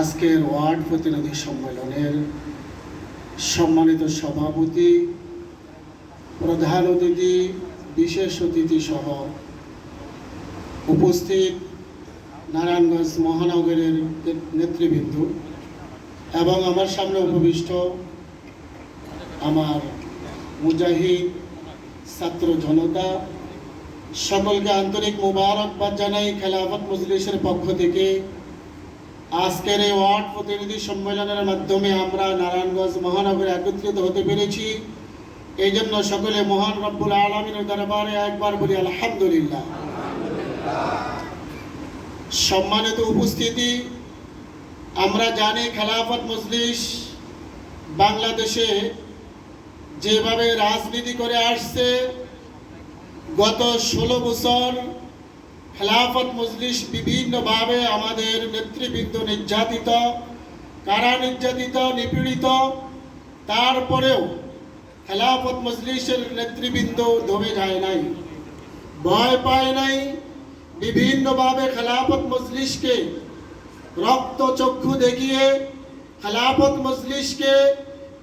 আজকের ওয়ার্ড প্রতিনিধি সম্মেলনের সম্মানিত সভাপতি, প্রধান অতিথি, বিশেষ অতিথি সহ উপস্থিত নারায়ণগঞ্জ মহানগরের নেতৃবৃন্দ এবং আমার সামনে উপবিষ্ট আমার মুজাহিদ ছাত্র জনতা, সকলকে আন্তরিক মোবারকবাদ জানাই খেলাফত মজলিসের পক্ষ থেকে আজকের এই ওয়ার্ড প্রতিনিধি সম্মেলনের মাধ্যমে আমরা নারায়ণগঞ্জ মহানগরে একত্রিত হতে পেরেছি। এই জন্য সকলে মহান রব্বুল আলমিনের দরবারে একবার বলি আলহামদুলিল্লাহ। সম্মানিত উপস্থিতি, আমরা জানি খেলাফত মজলিস বাংলাদেশে যেভাবে রাজনীতি করে আসছে, গত ষোলো বছর খেলাফত মজলিস বিভিন্নভাবে আমাদের নেতৃবৃন্দ নির্যাতিত, কারা নির্যাতিত, নিপীড়িত, তারপরেও খেলাফত মজলিসের নেতৃবৃন্দ দমে যায় নাই। ভয় পায় নাই বিভিন্নভাবে খেলাফত মজলিসকে রক্ত চক্ষু দেখিয়ে খেলাফত মজলিসকে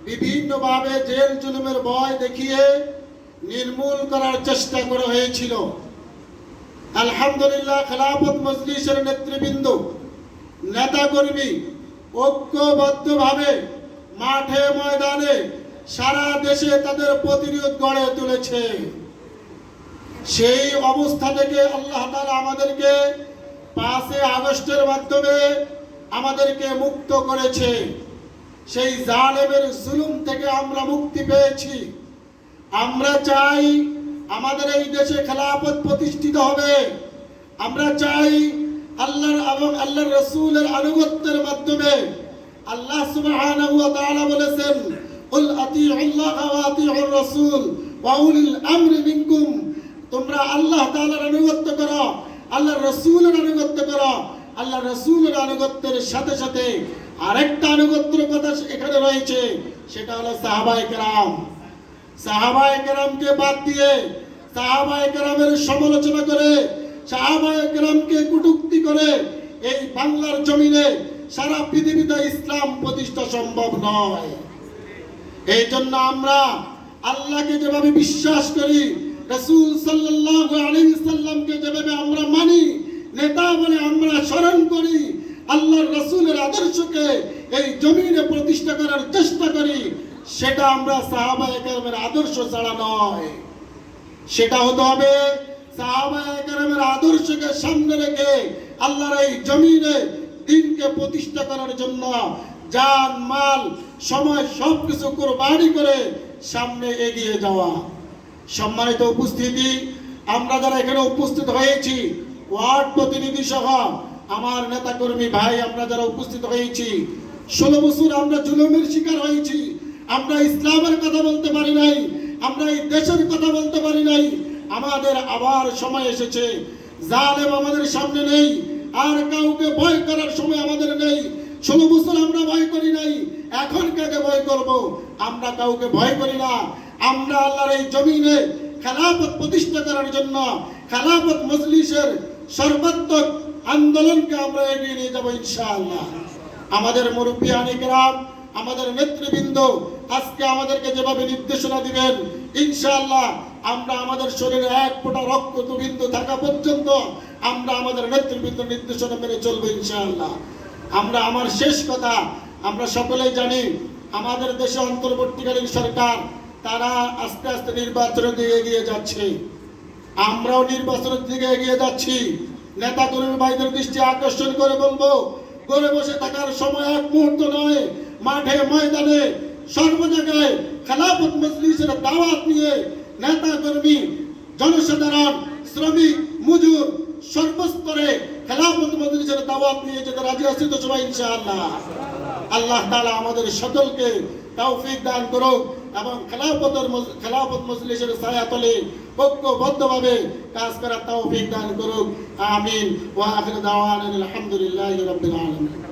বিভিন্নভাবে জেল জুলুমের ভয় দেখিয়ে নির্মূল করার চেষ্টা করা হয়েছিল। আলহামদুলিল্লাহ খেলাফত মজলিসের নেতৃবৃন্দ নেতাকর্মী ঐক্যবদ্ধভাবে মাঠে ময়দানে সারা দেশে তাদের প্রতিরোধ গড়ে তুলেছে। সেই অবস্থা থেকে আল্লাহ তাআলা আমাদেরকে পাঁচে আগস্টের মাধ্যমে আমাদেরকে মুক্ত করেছে। সেই জালেমের জুলুম থেকে আমরা মুক্তি পেয়েছি। আমরা চাই আমাদের এই দেশে খেলাফত প্রতিষ্ঠিত হবে। আমরা চাই আল্লাহর এবং আল্লাহর রসুলের আনুগত্যের মাধ্যমে আল্লাহ সুবহানাহু বলেছেন তোমরা আল্লাহ আনুগত্য করো আনুগত্যের সাথে সাথে আনুগত্যের কথা এখানে রয়েছে, সেটা হলো সাহাবায়ে বাদ দিয়ে সমালোচনা করে কটূক্তি করে এই বাংলার জমিনে সারা পৃথিবীতে ইসলাম প্রতিষ্ঠা সম্ভব নয়। এই জন্য আমরা আল্লাহকে যেভাবে বিশ্বাস করি, রসুল সাল্লামকে যেভাবে আমরা মানি, নেতা বলে আমরা স্মরণ করি, আল্লাহর রসুলের আদর্শকে এই জমিনে প্রতিষ্ঠা করার চেষ্টা করি সেটা আমরা সাহাবা একরামের আদর্শ ছাড়া নয়। সেটা হতে হবে সাহাবা একরামের আদর্শকে সামনে রেখে আল্লাহর এই জমিনে দিনকে প্রতিষ্ঠা করার জন্য জান, মাল, সময় সব কিছু কোরবানি করে সামনে এগিয়ে যাওয়া। সম্মানিত উপস্থিতি, আমরা যারা এখানে উপস্থিত হয়েছি, ওয়ার্ড প্রতিনিধি সহ, আমার নেতাকর্মী ভাই, আমরা যারা উপস্থিত হয়েছি, ষোলো বছর আমরা জুলুমের শিকার হয়েছি আমরা ইসলামের কথা বলতে পারি নাই, আমরা এই দেশের কথা বলতে পারি নাই, আমাদের আবার সময় এসেছে। জালেম আমাদের সামনে নেই, আর কাউকে ভয় করার সময় আমাদের নেই। ষোলো বছর আমরা ভয় করি নাই, এখন কাকে ভয় করব? আমরা কাউকে ভয় করি না। আমরা আল্লাহর এই জমিনে খেলাফত প্রতিষ্ঠা করার জন্য, খেলাফত মজলিসের সর্বাত্মক আন্দোলনকে আমরা এগিয়ে নিয়ে যাব ইনশাআল্লাহ। আমাদের মুরব্বী আনিকরাম আমাদের নেতৃবৃন্দ আজকে আমাদেরকে যেভাবে নির্দেশনা দিবেন, ইনশাআল্লাহ আমরা আমাদের শরীরে এক ফোঁটা রক্ত বিন্দু থাকা পর্যন্ত আমরা আমাদের নেতৃবৃন্দ নির্দেশনা মেনে চলবো ইনশাআল্লাহ। আমরা আমার শেষ কথা, আমরা সকলেই জানি আমাদের দেশে অন্তর্বর্তীকালীন সরকার, তারা আস্তে আস্তে নির্বাচনের দিকে এগিয়ে যাচ্ছে। আমরাও নির্বাচনের দিকে এগিয়ে যাচ্ছি। নেতা কর্মী ভাইদের দৃষ্টি আকর্ষণ করে বলব, ঘরে বসে থাকার সময় এক মুহূর্ত নয় মাঠে ময়দানে সর্ব জায়গায় খেলাফত মজলিসের দাওয়াত নিয়ে নেতা কর্মী জনসাধারণ, শ্রমিক, মজুর সর্বস্তরে খেলাফত মজলিসের দাওয়াত নিয়ে যেতে রাজি আছি তো সবাই, ইনশাআল্লাহ। আল্লাহ তালা আমাদের সকলকে তৌফিক দান করুক এবং খেলাফতের খেলাফত মজলিসের ছায়াতলে ঐক্যবদ্ধভাবে কাজ করার তৌফিক দান করুক। আমিন। ওয়া আখির দাওয়ানা আলহামদুলিল্লাহি রাব্বিল আলামিন।